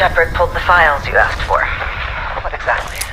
Shepard pulled the files you asked for. What exactly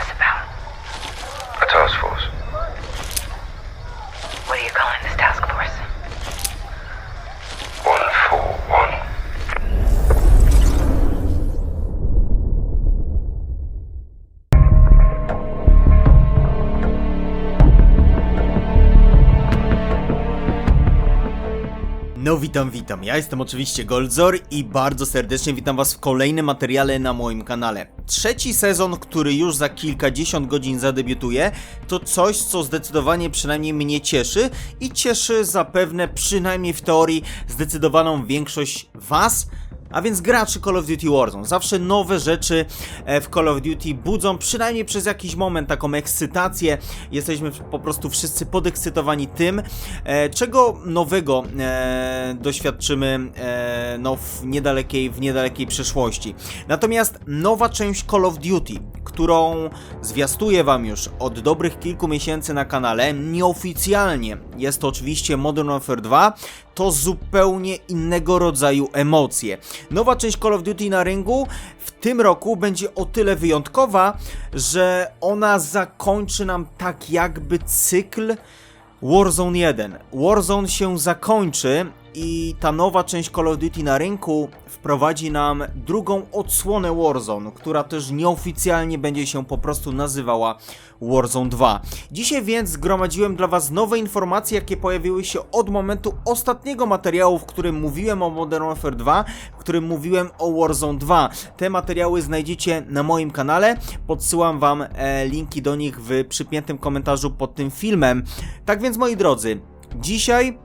No witam, witam. Ja jestem oczywiście Goldzor i bardzo serdecznie witam was w kolejnym materiale na moim kanale. Trzeci sezon, który już za kilkadziesiąt godzin zadebiutuje, to coś, co zdecydowanie przynajmniej mnie cieszy i cieszy zapewne przynajmniej w teorii zdecydowaną większość was, a więc graczy Call of Duty Warzone. Zawsze nowe rzeczy e, w Call of Duty budzą przynajmniej przez jakiś moment taką ekscytację. Jesteśmy po prostu wszyscy podekscytowani tym, e, czego nowego e, doświadczymy no, w, niedalekiej, w niedalekiej przyszłości. Natomiast nowa część Call of Duty, którą zwiastuję wam już od dobrych kilku miesięcy na kanale, nieoficjalnie jest to oczywiście Modern Warfare 2, to zupełnie innego rodzaju emocje. Nowa część Call of Duty na rynku w tym roku będzie o tyle wyjątkowa, że ona zakończy nam tak jakby cykl Warzone 1. Warzone się zakończy i ta nowa część Call of Duty na rynku wprowadzi nam drugą odsłonę Warzone, która też nieoficjalnie będzie się po prostu nazywała Warzone 2. Dzisiaj więc zgromadziłem dla Was nowe informacje, jakie pojawiły się od momentu ostatniego materiału, w którym mówiłem o Modern Warfare 2, w którym mówiłem o Warzone 2. Te materiały znajdziecie na moim kanale. Podsyłam Wam e, linki do nich w przypiętym komentarzu pod tym filmem. Tak więc, moi drodzy, dzisiaj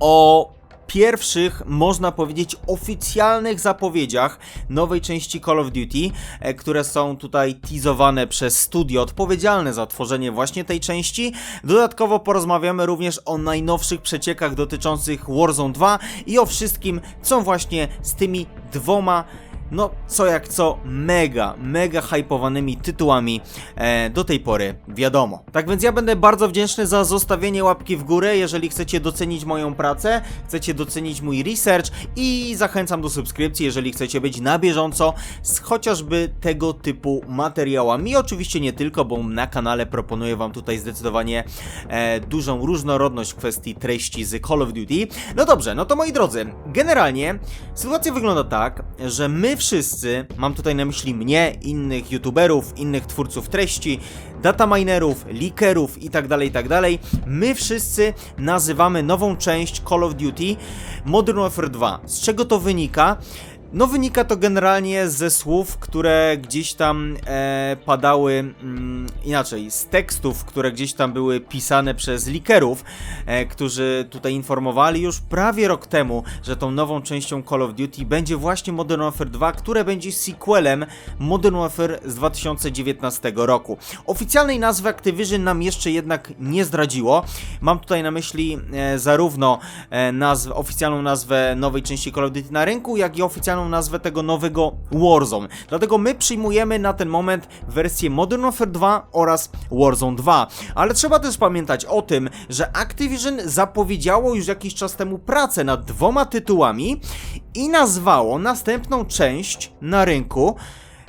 o pierwszych, można powiedzieć, oficjalnych zapowiedziach nowej części Call of Duty, e, które są tutaj teasowane przez studio odpowiedzialne za tworzenie właśnie tej części. Dodatkowo porozmawiamy również o najnowszych przeciekach dotyczących Warzone 2 i o wszystkim, co właśnie z tymi dwoma no, co jak co, mega, mega hypowanymi tytułami e, do tej pory wiadomo. Tak więc ja będę bardzo wdzięczny za zostawienie łapki w górę, jeżeli chcecie docenić moją pracę, chcecie docenić mój research i zachęcam do subskrypcji, jeżeli chcecie być na bieżąco z chociażby tego typu materiałami. Oczywiście nie tylko, bo na kanale proponuję wam tutaj zdecydowanie e, dużą różnorodność w kwestii treści z Call of Duty. No dobrze, no to moi drodzy, generalnie sytuacja wygląda tak, że my wszyscy, mam tutaj na myśli mnie, innych youtuberów, innych twórców treści, dataminerów, leakerów itd., itd., my wszyscy nazywamy nową część Call of Duty Modern Warfare 2. Z czego to wynika? No wynika to generalnie ze słów, które gdzieś tam e, padały, mm, inaczej, z tekstów, które gdzieś tam były pisane przez likerów, e, którzy tutaj informowali już prawie rok temu, że tą nową częścią Call of Duty będzie właśnie Modern Warfare 2, które będzie sequelem Modern Warfare z 2019 roku. Oficjalnej nazwy Activision nam jeszcze jednak nie zdradziło. Mam tutaj na myśli e, zarówno e, nazw, oficjalną nazwę nowej części Call of Duty na rynku, jak i oficjalną nazwę tego nowego Warzone. Dlatego my przyjmujemy na ten moment wersję Modern Warfare 2 oraz Warzone 2. Ale trzeba też pamiętać o tym, że Activision zapowiedziało już jakiś czas temu pracę nad dwoma tytułami i nazwało następną część na rynku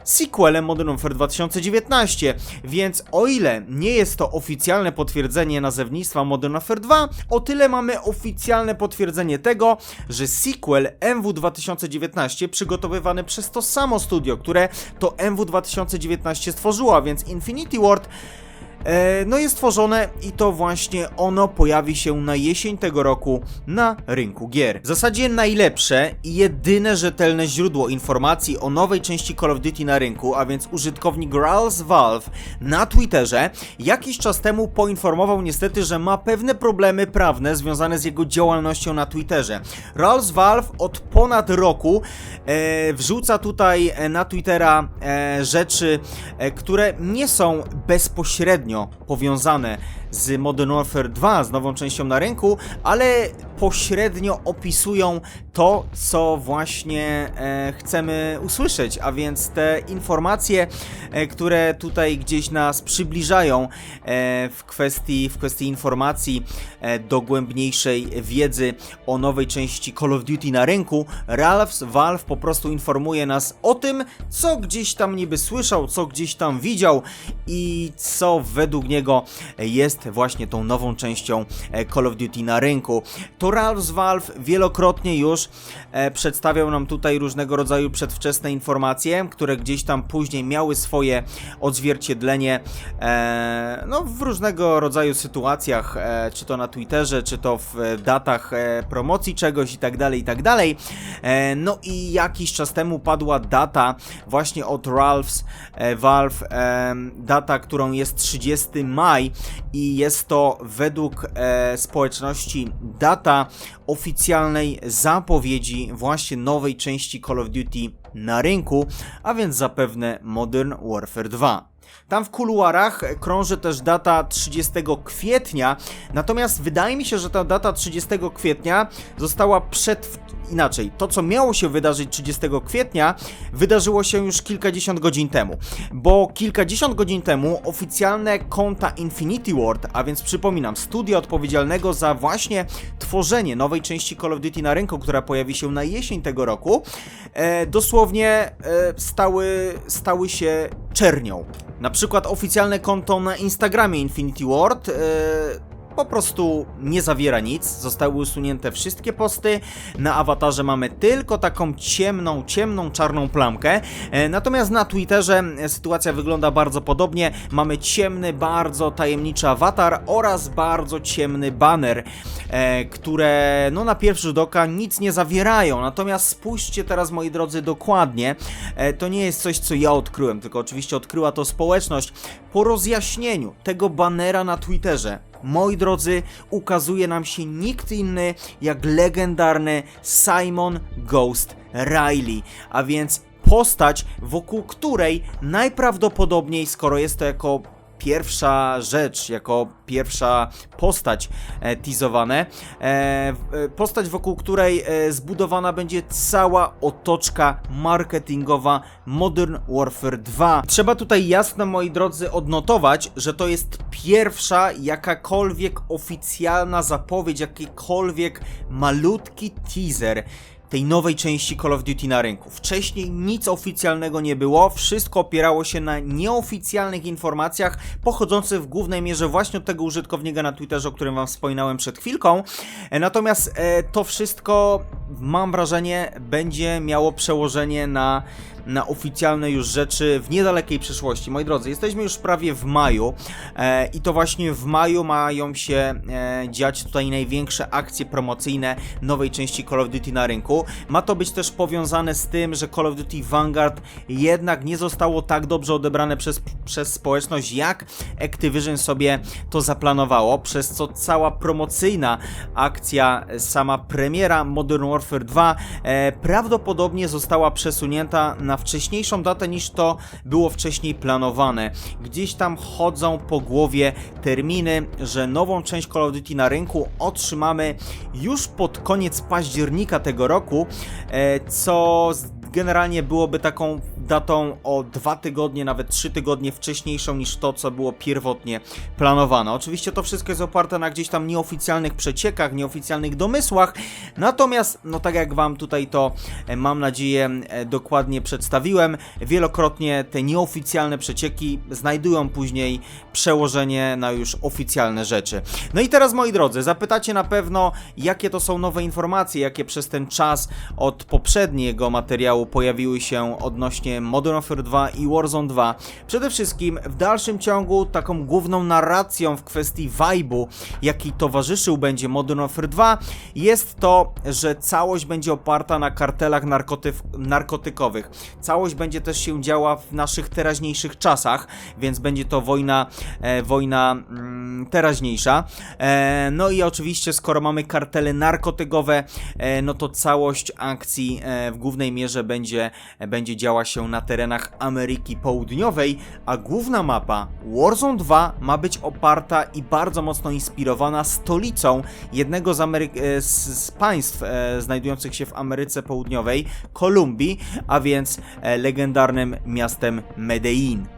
sequelem Modern Warfare 2019, więc o ile nie jest to oficjalne potwierdzenie nazewnictwa Modern Warfare 2, o tyle mamy oficjalne potwierdzenie tego, że sequel MW 2019 przygotowywany przez to samo studio, które to MW 2019 stworzyło, a więc Infinity Ward no jest tworzone i to właśnie ono pojawi się na jesień tego roku na rynku gier. W zasadzie najlepsze i jedyne rzetelne źródło informacji o nowej części Call of Duty na rynku, a więc użytkownik Rals Valve na Twitterze jakiś czas temu poinformował niestety, że ma pewne problemy prawne związane z jego działalnością na Twitterze. Rals Valve od ponad roku e, wrzuca tutaj e, na Twittera e, rzeczy, e, które nie są bezpośrednio powiązane z Modern Warfare 2, z nową częścią na rynku, ale pośrednio opisują to, co właśnie e, chcemy usłyszeć, a więc te informacje, e, które tutaj gdzieś nas przybliżają e, w kwestii, w kwestii informacji e, dogłębniejszej wiedzy o nowej części Call of Duty na rynku, Ralph's Valve po prostu informuje nas o tym, co gdzieś tam niby słyszał, co gdzieś tam widział i co według niego jest właśnie tą nową częścią e, Call of Duty na rynku. To Ralph's Valve wielokrotnie już e, przedstawiał nam tutaj różnego rodzaju przedwczesne informacje, które gdzieś tam później miały swoje odzwierciedlenie e, no, w różnego rodzaju sytuacjach, czy to na Twitterze, czy to w datach promocji czegoś i tak dalej, i tak dalej. No i jakiś czas temu padła data właśnie od Ralph's Valve, data, którą jest 30 maj i jest to według e, społeczności data oficjalnej zapowiedzi właśnie nowej części Call of Duty na rynku, a więc zapewne Modern Warfare 2. Tam w kuluarach krąży też data 30 kwietnia, natomiast wydaje mi się, że ta data 30 kwietnia została przed. Inaczej, to co miało się wydarzyć 30 kwietnia, wydarzyło się już kilkadziesiąt godzin temu. Bo kilkadziesiąt godzin temu oficjalne konta Infinity Ward, a więc przypominam, studia odpowiedzialnego za właśnie tworzenie nowej części Call of Duty na rynku, która pojawi się na jesień tego roku, e, dosłownie e, stały, stały się czernią. Na przykład oficjalne konto na Instagramie Infinity Ward e, po prostu nie zawiera nic. Zostały usunięte wszystkie posty. Na awatarze mamy tylko taką ciemną, ciemną, czarną plamkę. E, Natomiast na Twitterze e, sytuacja wygląda bardzo podobnie. Mamy ciemny, bardzo tajemniczy awatar oraz bardzo ciemny banner, e, które no na pierwszy rzut oka nic nie zawierają. Natomiast spójrzcie teraz, moi drodzy, dokładnie. To nie jest coś, co ja odkryłem, tylko oczywiście odkryła to społeczność. Po rozjaśnieniu tego bannera na Twitterze moi drodzy, ukazuje nam się nikt inny jak legendarny Simon Ghost Riley, a więc postać, wokół której najprawdopodobniej, skoro jest to jako pierwsza rzecz, jako pierwsza postać e, teasowane, e, e, postać wokół której e, zbudowana będzie cała otoczka marketingowa Modern Warfare 2. Trzeba tutaj jasno, moi drodzy, odnotować, że to jest pierwsza jakakolwiek oficjalna zapowiedź, jakikolwiek malutki teaser tej nowej części Call of Duty na rynku. Wcześniej nic oficjalnego nie było, wszystko opierało się na nieoficjalnych informacjach pochodzących w głównej mierze właśnie od tego użytkownika na Twitterze, o którym wam wspominałem przed chwilką. E, Natomiast e, to wszystko, mam wrażenie, będzie miało przełożenie na na oficjalne już rzeczy w niedalekiej przyszłości. Moi drodzy, jesteśmy już prawie w maju e, i to właśnie w maju mają się e, dziać tutaj największe akcje promocyjne nowej części Call of Duty na rynku. Ma to być też powiązane z tym, że Call of Duty Vanguard jednak nie zostało tak dobrze odebrane przez, przez społeczność, jak Activision sobie to zaplanowało, przez co cała promocyjna akcja, sama premiera Modern Warfare 2 e, prawdopodobnie została przesunięta na wcześniejszą datę niż to było wcześniej planowane. Gdzieś tam chodzą po głowie terminy, że nową część Call of Duty na rynku otrzymamy już pod koniec października tego roku, e, co generalnie byłoby taką datą o dwa tygodnie, nawet trzy tygodnie wcześniejszą niż to, co było pierwotnie planowane. Oczywiście to wszystko jest oparte na gdzieś tam nieoficjalnych przeciekach, nieoficjalnych domysłach, natomiast, no tak jak Wam tutaj to, e, mam nadzieję, e, dokładnie przedstawiłem, wielokrotnie te nieoficjalne przecieki znajdują później przełożenie na już oficjalne rzeczy. No i teraz, moi drodzy, zapytacie na pewno, jakie to są nowe informacje, jakie przez ten czas od poprzedniego materiału pojawiły się odnośnie Modern Warfare 2 i Warzone 2. Przede wszystkim w dalszym ciągu taką główną narracją w kwestii vibe'u, jaki towarzyszył będzie Modern Warfare 2, jest to, że całość będzie oparta na kartelach narkoty narkotykowych. Całość będzie też się działa w naszych teraźniejszych czasach, więc będzie to wojna, e, wojna mm, teraźniejsza. E, no i oczywiście, skoro mamy kartele narkotykowe, e, no to całość akcji e, w głównej mierze będzie, będzie działa się na terenach Ameryki Południowej, a główna mapa Warzone 2 ma być oparta i bardzo mocno inspirowana stolicą jednego z, Amery- e, z, z państw e, znajdujących się w Ameryce Południowej, Kolumbii, a więc e, legendarnym miastem Medellin.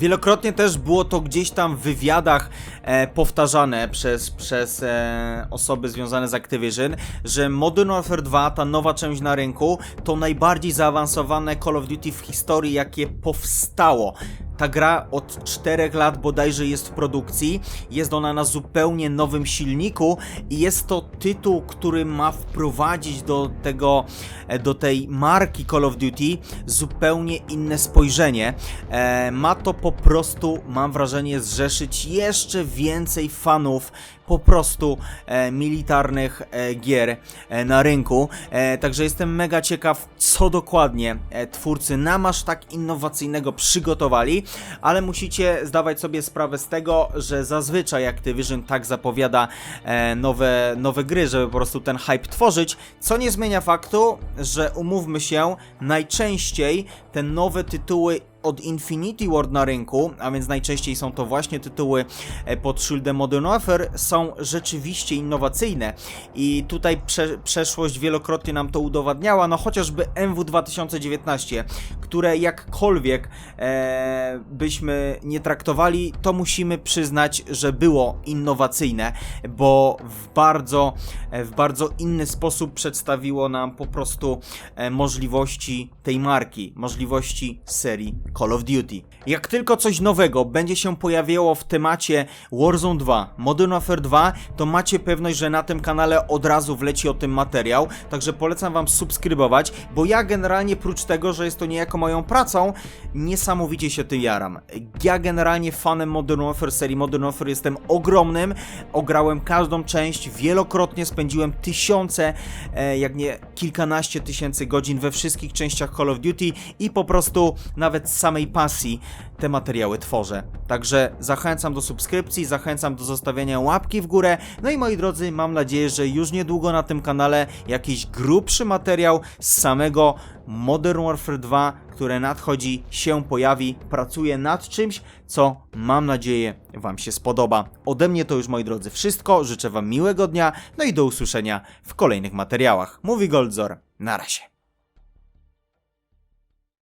Wielokrotnie też było to gdzieś tam w wywiadach e, powtarzane przez, przez e, osoby związane z Activision, że Modern Warfare 2, ta nowa część na rynku, to najbardziej zaawansowane Call of Duty w historii, jakie powstało. Ta gra od 4 lat bodajże jest w produkcji, jest ona na zupełnie nowym silniku i jest to tytuł, który ma wprowadzić do tego, e, do tej marki Call of Duty zupełnie inne spojrzenie. E, ma to po prostu, mam wrażenie, zrzeszyć jeszcze więcej fanów po prostu e, militarnych e, gier e, na rynku. E, także jestem mega ciekaw, co dokładnie e, twórcy nam aż tak innowacyjnego przygotowali, ale musicie zdawać sobie sprawę z tego, że zazwyczaj Activision tak zapowiada e, nowe, nowe gry, żeby po prostu ten hype tworzyć, co nie zmienia faktu, że umówmy się, najczęściej te nowe tytuły od Infinity Ward na rynku, a więc najczęściej są to właśnie tytuły e, pod szyldem Modern Warfare, są rzeczywiście innowacyjne. I tutaj prze przeszłość wielokrotnie nam to udowadniała, no chociażby MW 2019, które jakkolwiek e, byśmy nie traktowali, to musimy przyznać, że było innowacyjne, bo w bardzo, e, w bardzo inny sposób przedstawiło nam po prostu e, możliwości tej marki, możliwości serii Call of Duty. Jak tylko coś nowego będzie się pojawiało w temacie Warzone 2, Modern Warfare 2, to macie pewność, że na tym kanale od razu wleci o tym materiał, także polecam wam subskrybować, bo ja generalnie prócz tego, że jest to niejako moją pracą, niesamowicie się tym jaram. Ja generalnie fanem Modern Warfare, serii Modern Warfare jestem ogromnym, ograłem każdą część, wielokrotnie spędziłem tysiące, e, jak nie kilkanaście tysięcy godzin we wszystkich częściach Call of Duty i po prostu nawet samej pasji te materiały tworzę. Także zachęcam do subskrypcji, zachęcam do zostawiania łapki w górę. No i moi drodzy, mam nadzieję, że już niedługo na tym kanale jakiś grubszy materiał z samego Modern Warfare 2, które nadchodzi, się pojawi. Pracuję nad czymś, co mam nadzieję Wam się spodoba. Ode mnie to już moi drodzy wszystko. Życzę Wam miłego dnia, no i do usłyszenia w kolejnych materiałach. Mówi Goldzor. Na razie.